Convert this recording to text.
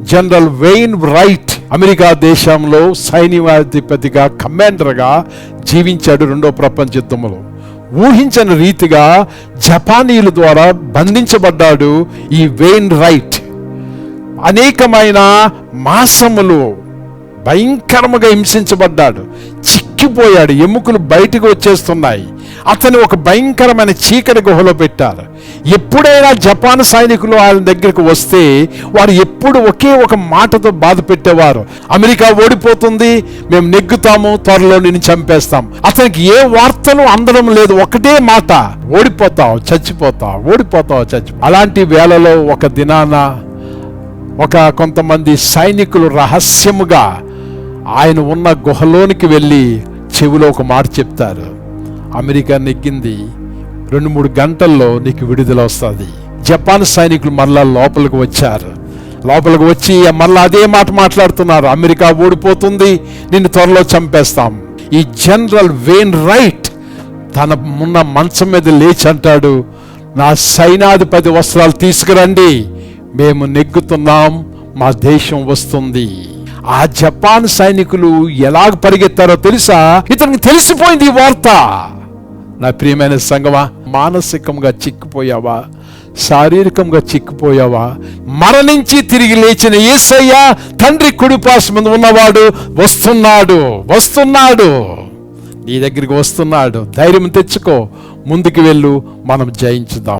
General vein right America దేశంలో సైన్యాధిపతిగా కమాండర్గా జీవించాడు రెండో ప్రపంచ యుద్ధంలో. ఊహించని రీతిగా జపానీయుల ద్వారా బంధించబడ్డాడు ఈ వెయిన్ రైట్ అనేకమైన మాసములు భయంకరముగా హింసించబడ్డాడు. చిక్కిపోయాడు. ఎముకలు బయటకు వచ్చేస్తున్నాయి. అతను ఒక భయంకరమైన చీకటి గుహలో పెట్టారు. ఎప్పుడైనా జపాన్ సైనికులు ఆయన దగ్గరికి వస్తే వారు ఎప్పుడు ఒకే ఒక మాటతో బాధ పెట్టేవారు. అమెరికా ఓడిపోతుంది మేము నెగ్గుతాము త్వరలో నిన్ను చంపేస్తాం. అతనికి ఏ వార్తలు అందడం లేదు ఒకటే మాట ఓడిపోతావు చచ్చిపోతావు ఓడిపోతావు చచ్చి అలాంటి వేళలో ఒక దినాన ఒక కొంతమంది సైనికులు రహస్యముగా ఆయన ఉన్న గుహలోనికి వెళ్ళి చెవిలో ఒక మాట చెప్తారు. అమెరికా నెగ్గింది. రెండు మూడు గంటల్లో నీకు విడుదల వస్తుంది. జపాన్ సైనికులు మరలా లోపలికి వచ్చారు. లోపలికి వచ్చి మళ్ళీ అదే మాట మాట్లాడుతున్నారు. అమెరికా ఓడిపోతుంది. నిన్ను త్వరలో చంపేస్తాం. ఈ జనరల్ వేన్ రైట్ తన ఉన్న మంచం మీద లేచి అంటాడు నా సైనాధిపతి వస్త్రాలు తీసుకురండి. మేము నెగ్గుతున్నాం. మా దేశం వస్తుంది. ఆ జపాన్ సైనికులు ఎలాగ పరిగెత్తారో తెలుసా? ఇతనికి తెలిసిపోయింది ఈ వార్త. నా ప్రియమైన సంగమా మానసికంగా చిక్కిపోయావా? శారీరకంగా చిక్కిపోయావా? మరణించి తిరిగి లేచిన ఏసయ్య తండ్రి కుడిపాసు మీద ఉన్నవాడు వస్తున్నాడు వస్తున్నాడు. నీ దగ్గరికి వస్తున్నాడు. ధైర్యం తెచ్చుకో. ముందుకు వెళ్ళు. మనం జయించుదాం.